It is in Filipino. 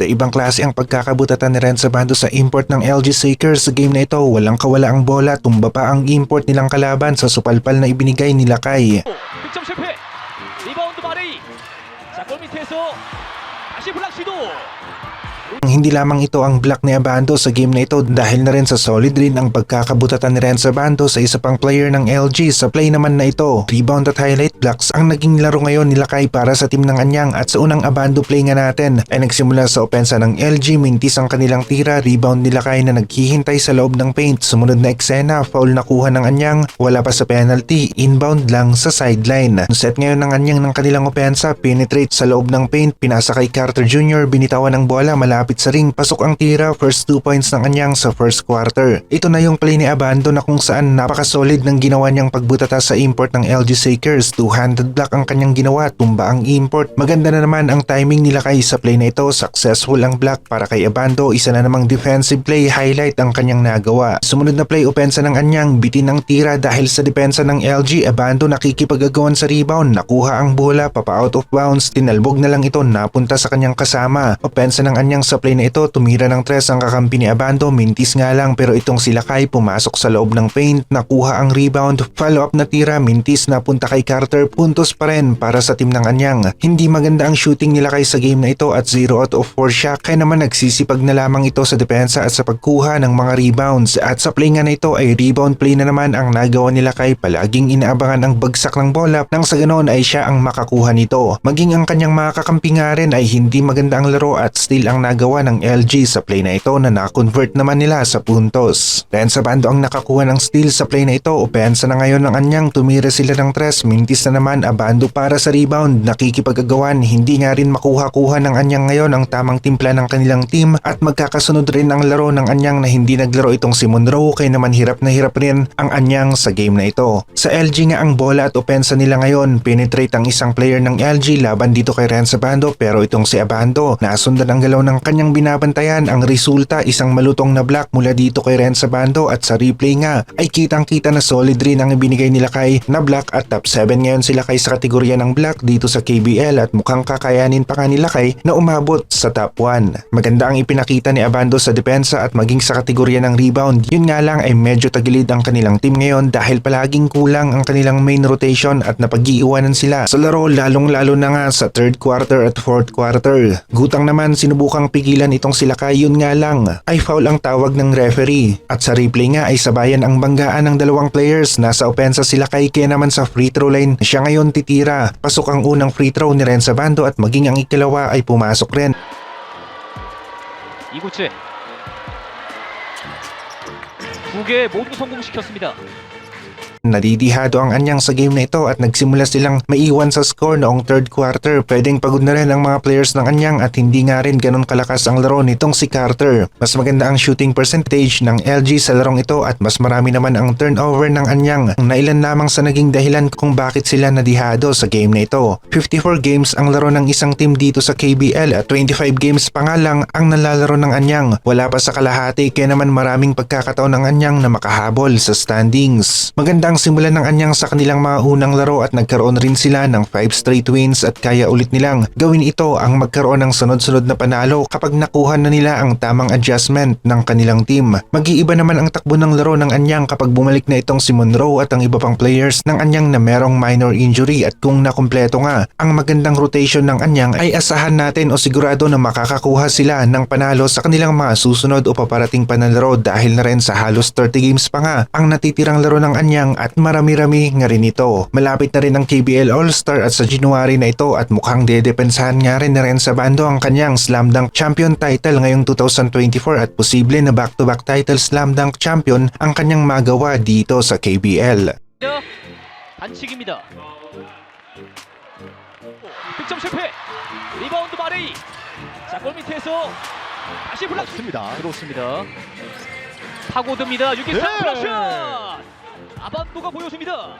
Ibang klase ang pagkakabutatan ni Renzo Bando sa import ng LG Sakers sa game na ito. Walang kawala ang bola, tumba pa ang import nilang kalaban sa supalpal na ibinigay ni Lakay. 득점 실패. 리바운드 마레이. 자, 골 밑에서 다시 블락 시도. Hindi lamang ito ang block ni Abando sa game na ito dahil na rin sa solid rin ang pagkakabutatan ni Renzo Bando sa isa pang player ng LG sa play naman na ito. Rebound at highlight blocks ang naging laro ngayon ni Lakay para sa team ng Anyang at sa unang Abando play nga natin ay nagsimula sa opensa ng LG mintis ang kanilang tira rebound ni Lakay na naghihintay sa loob ng paint. Sumunod na eksena foul na kuha ng Anyang wala pa sa penalty inbound lang sa sideline. Set ngayon ng Anyang ng kanilang opensa penetrate sa loob ng paint pinasa kay Carter Jr. binitawan ng bola malapit sa ring pasok ang tira first 2 points ng Anyang sa first quarter. Ito na yung play ni Abando na kung saan napaka-solid ng ginawa niyang pagbutata sa import ng LG Sakers. Two-handed block ang kanyang ginawa, tumba ang import. Maganda na naman ang timing nila kay sa play na ito. Successful ang block para kay Abando. Isa na namang defensive play highlight ang kanyang nagawa. Sumunod na play opensa ng Anyang, bitin ang tira dahil sa depensa ng LG. Abando nakikipagagawan sa rebound, nakuha ang bola, papa out of bounds, tinalbog na lang ito, napunta sa kanyang kasama. Opensa ng Anyang sa play na ito, tumira ng tres ang kakampi ni Abando, mintis nga lang pero itong si Lakay pumasok sa loob ng paint, nakuha ang rebound, follow up na tira, mintis napunta kay Carter, puntos pa rin para sa team ng Anyang. Hindi maganda ang shooting ni Lakay sa game na ito at 0 out of 4 siya, kaya naman nagsisipag na lamang ito sa depensa at sa pagkuha ng mga rebounds. At sa play nga na ito ay rebound play na naman ang nagawa ni Lakay, palaging inaabangan ang bagsak ng bola nang sa ganoon ay siya ang makakuha nito. Maging ang kanyang mga kakampi nga rin ay hindi maganda ang laro at still ang nagawa ng LG sa play na ito na na-convert naman nila sa puntos. Dahil sa bando ang nakakuha ng steal sa play na ito, opensa na ngayon ng anyang tumira sila ng tres, mintis na naman abando para sa rebound, nakikipagagawan, hindi nga rin makuha-kuha ng anyang ngayon ang tamang timpla ng kanilang team at magkakasunod rin ang laro ng anyang na hindi naglaro itong si Monroe kaya naman hirap na hirap rin ang anyang sa game na ito. Sa LG nga ang bola at opensa nila ngayon, penetrate ang isang player ng LG laban dito kay Renzo Bando pero itong si Abando, nasundan ang galaw ng kanyang binabantayan ang resulta isang malutong na block mula dito kay Renzo Bando at sa replay nga ay kitang kita na solid rin ang ibinigay nila kay na block at top 7 ngayon sila kay sa kategorya ng block dito sa KBL at mukhang kakayanin pa nga nila kay na umabot sa top 1. Maganda ang ipinakita ni Abando sa depensa at maging sa kategorya ng rebound. Yun nga lang ay medyo tagilid ang kanilang team ngayon dahil palaging kulang ang kanilang main rotation at napag-iiwanan sila sa laro lalong lalo na nga sa third quarter at fourth quarter. Gutang naman sinubukang pigilan itong sila kay yun nga lang ay foul ang tawag ng referee at sa replay nga ay sabayan ang banggaan ng dalawang players nasa opensa sila kay kaya naman sa free throw line siya ngayon titira pasok ang unang free throw ni Renza Bando at maging ang ikalawa ay pumasok rin 이구째. 두 개 모두 성공시켰습니다. Nadidihado ang anyang sa game na ito at nagsimula silang maiwan sa score noong third quarter. Pwedeng pagod na rin ang mga players ng anyang at hindi nga rin ganun kalakas ang laro nitong si Carter. Mas maganda ang shooting percentage ng LG sa larong ito at mas marami naman ang turnover ng anyang na ilan lamang sa naging dahilan kung bakit sila nadihado sa game na ito. 54 games ang laro ng isang team dito sa KBL at 25 games pa nga lang ang nalalaro ng anyang. Wala pa sa kalahati kaya naman maraming pagkakataon ng anyang na makahabol sa standings. Maganda ang simulan ng anyang sa kanilang mga unang laro at nagkaroon rin sila ng 5 straight wins at kaya ulit nilang gawin ito ang magkaroon ng sunod-sunod na panalo kapag nakuha na nila ang tamang adjustment ng kanilang team. Mag-iiba naman ang takbo ng laro ng anyang kapag bumalik na itong si Monroe at ang iba pang players ng anyang na merong minor injury at kung nakumpleto nga ang magandang rotation ng anyang ay asahan natin o sigurado na makakakuha sila ng panalo sa kanilang mga susunod o paparating panalaro dahil na rin sa halos 30 games pa nga ang natitirang laro ng anyang at marami-rami nga rin ito. Malapit na rin ang KBL All-Star at sa January na ito at mukhang dedepensahan nga rin na rin sa bando ang kanyang Slam Dunk Champion title ngayong 2024 at posible na back-to-back title Slam Dunk Champion ang kanyang magawa dito sa KBL. 반칙입니다. 득점 실패. 리바운드 마레이. 자, 골 밑에서 다시 블락 맞습니다. 들어옵니다. 파고듭니다. 유기성 네. 블락샷. 아반도가 보여줍니다.